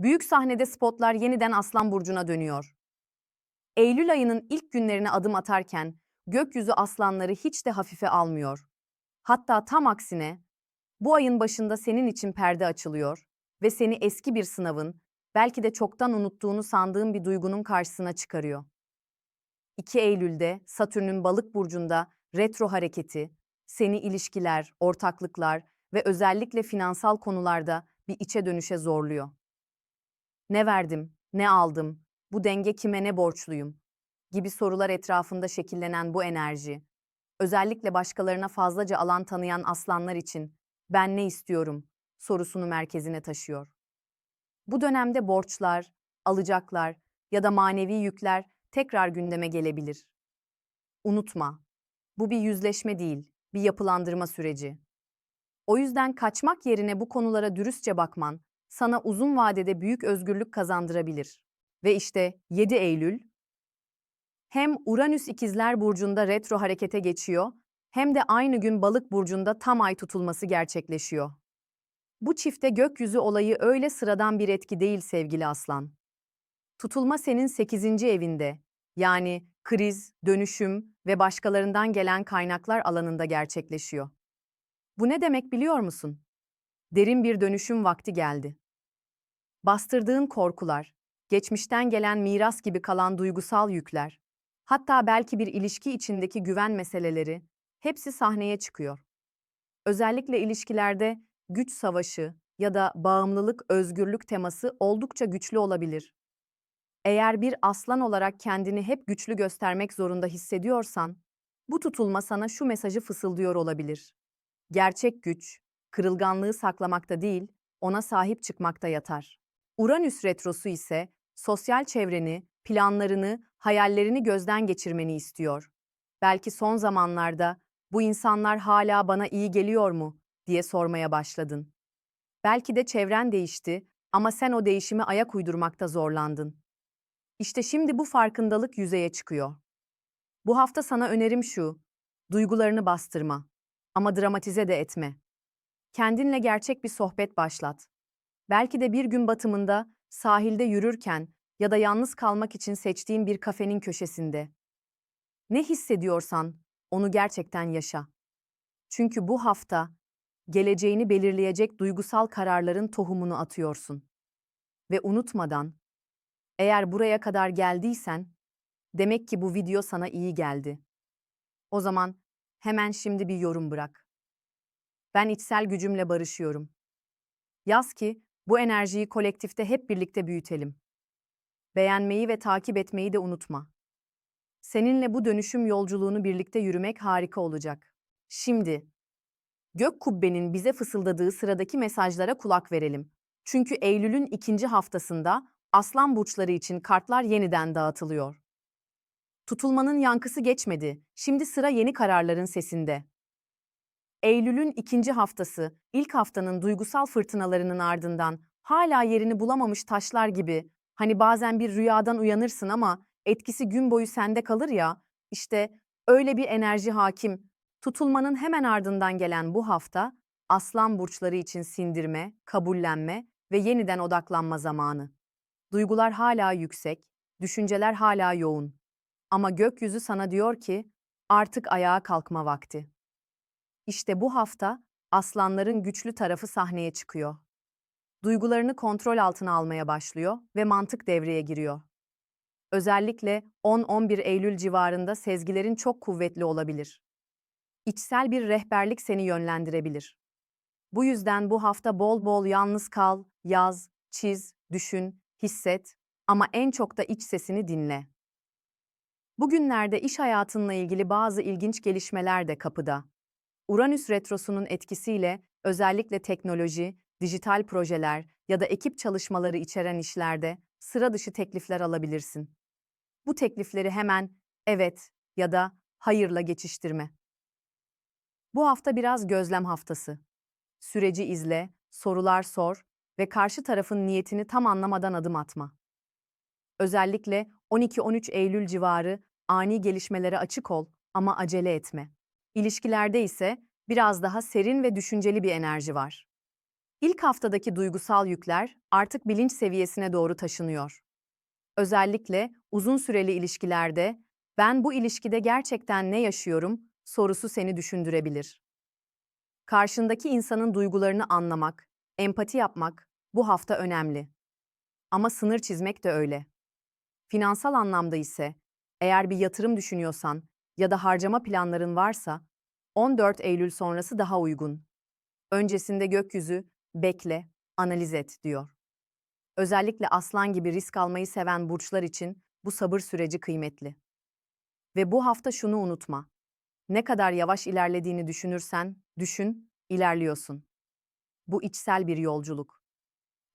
Büyük sahnede spotlar yeniden Aslan Burcu'na dönüyor. Eylül ayının ilk günlerine adım atarken gökyüzü aslanları hiç de hafife almıyor. Hatta tam aksine bu ayın başında senin için perde açılıyor ve seni eski bir sınavın, belki de çoktan unuttuğunu sandığın bir duygunun karşısına çıkarıyor. 2 Eylül'de Satürn'ün Balık burcunda retro hareketi seni ilişkiler, ortaklıklar ve özellikle finansal konularda bir içe dönüşe zorluyor. Ne verdim, ne aldım, bu denge kime ne borçluyum gibi sorular etrafında şekillenen bu enerji, özellikle başkalarına fazlaca alan tanıyan aslanlar için ben ne istiyorum sorusunu merkezine taşıyor. Bu dönemde borçlar, alacaklar ya da manevi yükler tekrar gündeme gelebilir. Unutma, bu bir yüzleşme değil, bir yapılandırma süreci. O yüzden kaçmak yerine bu konulara dürüstçe bakman sana uzun vadede büyük özgürlük kazandırabilir. Ve işte 7 Eylül hem Uranüs İkizler burcunda retro harekete geçiyor hem de aynı gün Balık burcunda tam ay tutulması gerçekleşiyor. Bu çifte gökyüzü olayı öyle sıradan bir etki değil sevgili aslan. Tutulma senin 8. evinde, yani kriz, dönüşüm ve başkalarından gelen kaynaklar alanında gerçekleşiyor. Bu ne demek biliyor musun? Derin bir dönüşüm vakti geldi. Bastırdığın korkular, geçmişten gelen miras gibi kalan duygusal yükler, hatta belki bir ilişki içindeki güven meseleleri hepsi sahneye çıkıyor. Özellikle ilişkilerde güç savaşı ya da bağımlılık, özgürlük teması oldukça güçlü olabilir. Eğer bir aslan olarak kendini hep güçlü göstermek zorunda hissediyorsan, bu tutulma sana şu mesajı fısıldıyor olabilir. Gerçek güç, kırılganlığı saklamakta değil, ona sahip çıkmakta yatar. Uranüs retrosu ise sosyal çevreni, planlarını, hayallerini gözden geçirmeni istiyor. Belki son zamanlarda bu insanlar hala bana iyi geliyor mu diye sormaya başladın. Belki de çevren değişti ama sen o değişime ayak uydurmakta zorlandın. İşte şimdi bu farkındalık yüzeye çıkıyor. Bu hafta sana önerim şu, duygularını bastırma ama dramatize de etme. Kendinle gerçek bir sohbet başlat. Belki de bir gün batımında sahilde yürürken ya da yalnız kalmak için seçtiğin bir kafenin köşesinde. Ne hissediyorsan onu gerçekten yaşa. Çünkü bu hafta geleceğini belirleyecek duygusal kararların tohumunu atıyorsun. Ve unutmadan, eğer buraya kadar geldiysen, demek ki bu video sana iyi geldi. O zaman hemen şimdi bir yorum bırak. Ben içsel gücümle barışıyorum. Yaz ki bu enerjiyi kolektifte hep birlikte büyütelim. Beğenmeyi ve takip etmeyi de unutma. Seninle bu dönüşüm yolculuğunu birlikte yürümek harika olacak. Şimdi Gök Kubbe'nin bize fısıldadığı sıradaki mesajlara kulak verelim. Çünkü Eylül'ün ikinci haftasında Aslan burçları için kartlar yeniden dağıtılıyor. Tutulmanın yankısı geçmedi. Şimdi sıra yeni kararların sesinde. Eylül'ün ikinci haftası, ilk haftanın duygusal fırtınalarının ardından hala yerini bulamamış taşlar gibi, hani bazen bir rüyadan uyanırsın ama etkisi gün boyu sende kalır ya, işte öyle bir enerji hakim. Tutulmanın hemen ardından gelen bu hafta, aslan burçları için sindirme, kabullenme ve yeniden odaklanma zamanı. Duygular hala yüksek, düşünceler hala yoğun. Ama gökyüzü sana diyor ki, artık ayağa kalkma vakti. İşte bu hafta aslanların güçlü tarafı sahneye çıkıyor. Duygularını kontrol altına almaya başlıyor ve mantık devreye giriyor. Özellikle 10-11 Eylül civarında sezgilerin çok kuvvetli olabilir. İçsel bir rehberlik seni yönlendirebilir. Bu yüzden bu hafta bol bol yalnız kal, yaz, çiz, düşün, hisset ama en çok da iç sesini dinle. Bugünlerde iş hayatınla ilgili bazı ilginç gelişmeler de kapıda. Uranüs retrosunun etkisiyle özellikle teknoloji, dijital projeler ya da ekip çalışmaları içeren işlerde sıra dışı teklifler alabilirsin. Bu teklifleri hemen evet ya da hayırla geçiştirme. Bu hafta biraz gözlem haftası. Süreci izle, sorular sor ve karşı tarafın niyetini tam anlamadan adım atma. Özellikle 12-13 Eylül civarı ani gelişmelere açık ol ama acele etme. İlişkilerde ise biraz daha serin ve düşünceli bir enerji var. İlk haftadaki duygusal yükler artık bilinç seviyesine doğru taşınıyor. Özellikle uzun süreli ilişkilerde ben bu ilişkide gerçekten ne yaşıyorum sorusu seni düşündürebilir. Karşındaki insanın duygularını anlamak, empati yapmak bu hafta önemli. Ama sınır çizmek de öyle. Finansal anlamda ise eğer bir yatırım düşünüyorsan ya da harcama planların varsa 14 Eylül sonrası daha uygun. Öncesinde gökyüzü bekle, analiz et diyor. Özellikle aslan gibi risk almayı seven burçlar için bu sabır süreci kıymetli. Ve bu hafta şunu unutma. Ne kadar yavaş ilerlediğini düşünürsen, düşün, ilerliyorsun. Bu içsel bir yolculuk.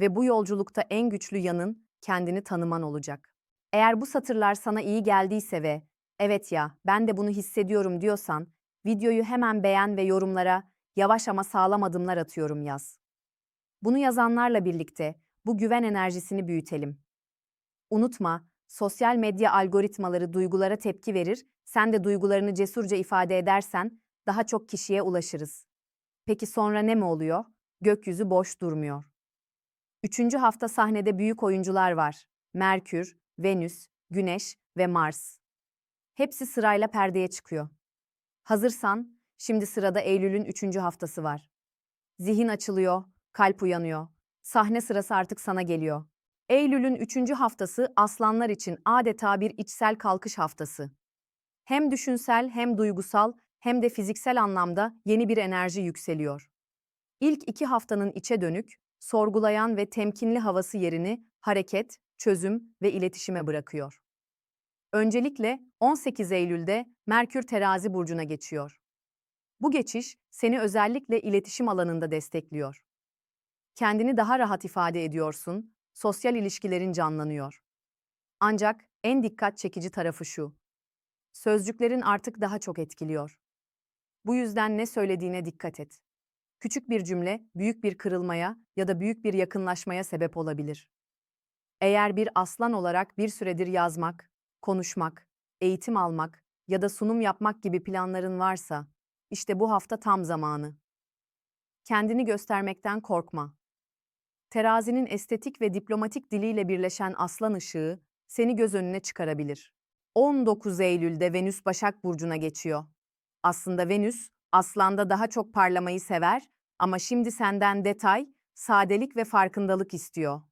Ve bu yolculukta en güçlü yanın kendini tanıman olacak. Eğer bu satırlar sana iyi geldiyse ve evet ya ben de bunu hissediyorum diyorsan, videoyu hemen beğen ve yorumlara yavaş ama sağlam adımlar atıyorum yaz. Bunu yazanlarla birlikte bu güven enerjisini büyütelim. Unutma, sosyal medya algoritmaları duygulara tepki verir, sen de duygularını cesurca ifade edersen daha çok kişiye ulaşırız. Peki sonra ne mi oluyor? Gökyüzü boş durmuyor. Üçüncü hafta sahnede büyük oyuncular var. Merkür, Venüs, Güneş ve Mars. Hepsi sırayla perdeye çıkıyor. Hazırsan, şimdi sırada Eylül'ün üçüncü haftası var. Zihin açılıyor, kalp uyanıyor. Sahne sırası artık sana geliyor. Eylül'ün üçüncü haftası aslanlar için adeta bir içsel kalkış haftası. Hem düşünsel hem duygusal hem de fiziksel anlamda yeni bir enerji yükseliyor. İlk iki haftanın içe dönük, sorgulayan ve temkinli havası yerini hareket, çözüm ve iletişime bırakıyor. Öncelikle 18 Eylül'de Merkür Terazi burcuna geçiyor. Bu geçiş seni özellikle iletişim alanında destekliyor. Kendini daha rahat ifade ediyorsun, sosyal ilişkilerin canlanıyor. Ancak en dikkat çekici tarafı şu. Sözcüklerin artık daha çok etkiliyor. Bu yüzden ne söylediğine dikkat et. Küçük bir cümle büyük bir kırılmaya ya da büyük bir yakınlaşmaya sebep olabilir. Eğer bir aslan olarak bir süredir yazmak, konuşmak, eğitim almak ya da sunum yapmak gibi planların varsa, işte bu hafta tam zamanı. Kendini göstermekten korkma. Terazinin estetik ve diplomatik diliyle birleşen aslan ışığı seni göz önüne çıkarabilir. 19 Eylül'de Venüs Başak Burcu'na geçiyor. Aslında Venüs, aslanda daha çok parlamayı sever ama şimdi senden detay, sadelik ve farkındalık istiyor.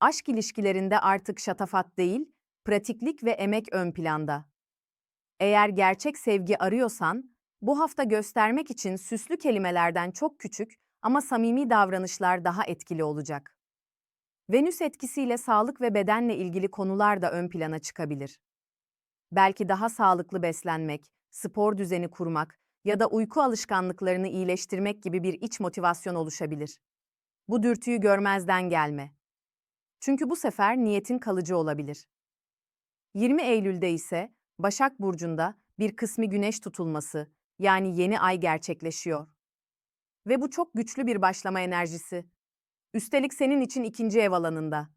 Aşk ilişkilerinde artık şatafat değil, pratiklik ve emek ön planda. Eğer gerçek sevgi arıyorsan, bu hafta göstermek için süslü kelimelerden çok küçük ama samimi davranışlar daha etkili olacak. Venüs etkisiyle sağlık ve bedenle ilgili konular da ön plana çıkabilir. Belki daha sağlıklı beslenmek, spor düzeni kurmak ya da uyku alışkanlıklarını iyileştirmek gibi bir iç motivasyon oluşabilir. Bu dürtüyü görmezden gelme. Çünkü bu sefer niyetin kalıcı olabilir. 20 Eylül'de ise Başak Burcu'nda bir kısmi güneş tutulması, yani yeni ay gerçekleşiyor. Ve bu çok güçlü bir başlama enerjisi. Üstelik senin için ikinci ev alanında.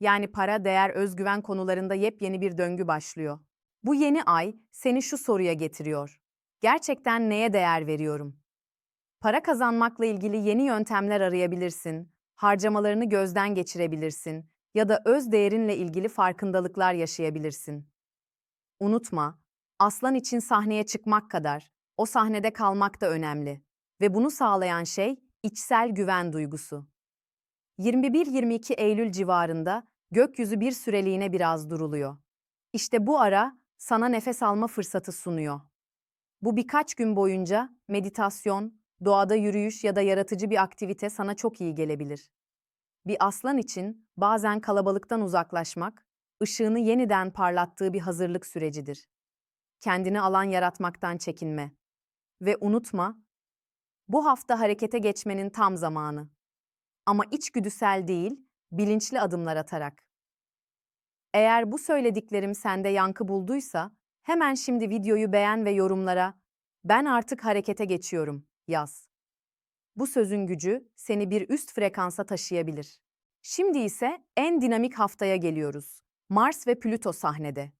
Yani para, değer, özgüven konularında yepyeni bir döngü başlıyor. Bu yeni ay seni şu soruya getiriyor. Gerçekten neye değer veriyorum? Para kazanmakla ilgili yeni yöntemler arayabilirsin, harcamalarını gözden geçirebilirsin ya da öz değerinle ilgili farkındalıklar yaşayabilirsin. Unutma, aslan için sahneye çıkmak kadar o sahnede kalmak da önemli ve bunu sağlayan şey içsel güven duygusu. 21-22 Eylül civarında gökyüzü bir süreliğine biraz duruluyor. İşte bu ara sana nefes alma fırsatı sunuyor. Bu birkaç gün boyunca meditasyon, doğada yürüyüş ya da yaratıcı bir aktivite sana çok iyi gelebilir. Bir aslan için bazen kalabalıktan uzaklaşmak, ışığını yeniden parlattığı bir hazırlık sürecidir. Kendini alan yaratmaktan çekinme. Ve unutma, bu hafta harekete geçmenin tam zamanı. Ama içgüdüsel değil, bilinçli adımlar atarak. Eğer bu söylediklerim sende yankı bulduysa, hemen şimdi videoyu beğen ve yorumlara "Ben artık harekete geçiyorum." yaz. Bu sözün gücü seni bir üst frekansa taşıyabilir. Şimdi ise en dinamik haftaya geliyoruz. Mars ve Plüto sahnede.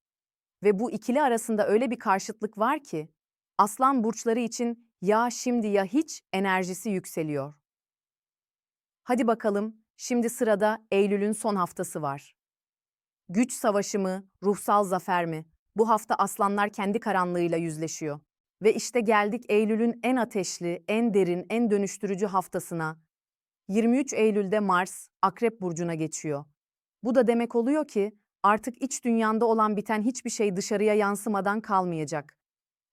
Ve bu ikili arasında öyle bir karşıtlık var ki, Aslan burçları için ya şimdi ya hiç enerjisi yükseliyor. Hadi bakalım, şimdi sırada Eylül'ün son haftası var. Güç savaşı mı, ruhsal zafer mi? Bu hafta aslanlar kendi karanlığıyla yüzleşiyor. Ve işte geldik Eylül'ün en ateşli, en derin, en dönüştürücü haftasına. 23 Eylül'de Mars, Akrep Burcu'na geçiyor. Bu da demek oluyor ki artık iç dünyanda olan biten hiçbir şey dışarıya yansımadan kalmayacak.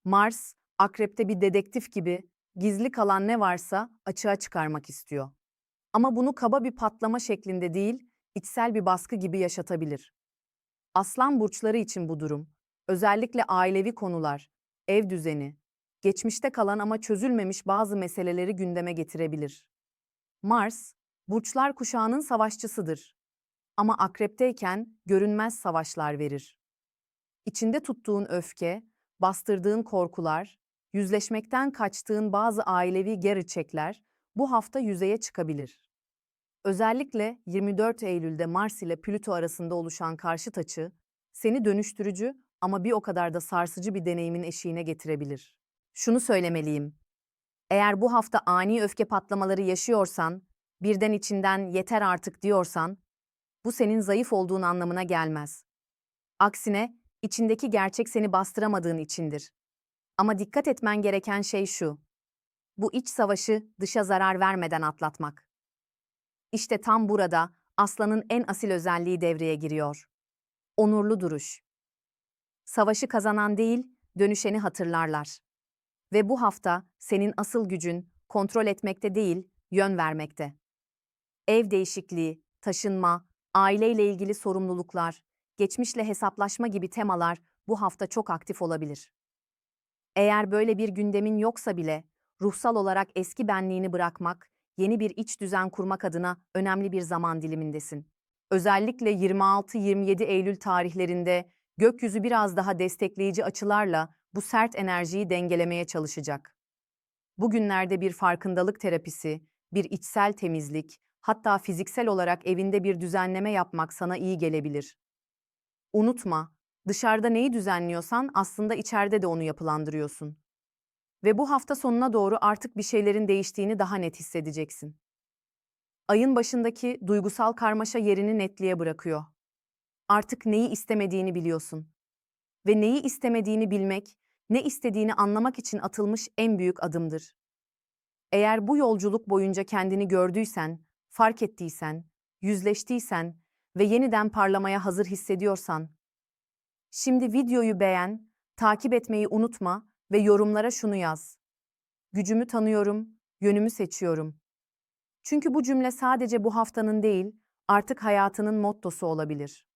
Mars, Akrep'te bir dedektif gibi gizli kalan ne varsa açığa çıkarmak istiyor. Ama bunu kaba bir patlama şeklinde değil, içsel bir baskı gibi yaşatabilir. Aslan burçları için bu durum, özellikle ailevi konular, ev düzeni, geçmişte kalan ama çözülmemiş bazı meseleleri gündeme getirebilir. Mars, burçlar kuşağının savaşçısıdır. Ama akrepteyken görünmez savaşlar verir. İçinde tuttuğun öfke, bastırdığın korkular, yüzleşmekten kaçtığın bazı ailevi gerçekler bu hafta yüzeye çıkabilir. Özellikle 24 Eylül'de Mars ile Plüto arasında oluşan karşıt açı, seni dönüştürücü ama bir o kadar da sarsıcı bir deneyimin eşiğine getirebilir. Şunu söylemeliyim. Eğer bu hafta ani öfke patlamaları yaşıyorsan, birden içinden yeter artık diyorsan, bu senin zayıf olduğun anlamına gelmez. Aksine, içindeki gerçek seni bastıramadığın içindir. Ama dikkat etmen gereken şey şu. Bu iç savaşı dışa zarar vermeden atlatmak. İşte tam burada aslanın en asil özelliği devreye giriyor. Onurlu duruş. Savaşı kazanan değil, dönüşeni hatırlarlar. Ve bu hafta senin asıl gücün kontrol etmekte değil, yön vermekte. Ev değişikliği, taşınma, aileyle ilgili sorumluluklar, geçmişle hesaplaşma gibi temalar bu hafta çok aktif olabilir. Eğer böyle bir gündemin yoksa bile ruhsal olarak eski benliğini bırakmak, yeni bir iç düzen kurmak adına önemli bir zaman dilimindesin. Özellikle 26-27 Eylül tarihlerinde gökyüzü biraz daha destekleyici açılarla bu sert enerjiyi dengelemeye çalışacak. Bugünlerde bir farkındalık terapisi, bir içsel temizlik, hatta fiziksel olarak evinde bir düzenleme yapmak sana iyi gelebilir. Unutma, dışarıda neyi düzenliyorsan aslında içeride de onu yapılandırıyorsun. Ve bu hafta sonuna doğru artık bir şeylerin değiştiğini daha net hissedeceksin. Ayın başındaki duygusal karmaşa yerini netliğe bırakıyor. Artık neyi istemediğini biliyorsun. Ve neyi istemediğini bilmek, ne istediğini anlamak için atılmış en büyük adımdır. Eğer bu yolculuk boyunca kendini gördüysen, fark ettiysen, yüzleştiysen ve yeniden parlamaya hazır hissediyorsan, şimdi videoyu beğen, takip etmeyi unutma ve yorumlara şunu yaz. Gücümü tanıyorum, yönümü seçiyorum. Çünkü bu cümle sadece bu haftanın değil, artık hayatının mottosu olabilir.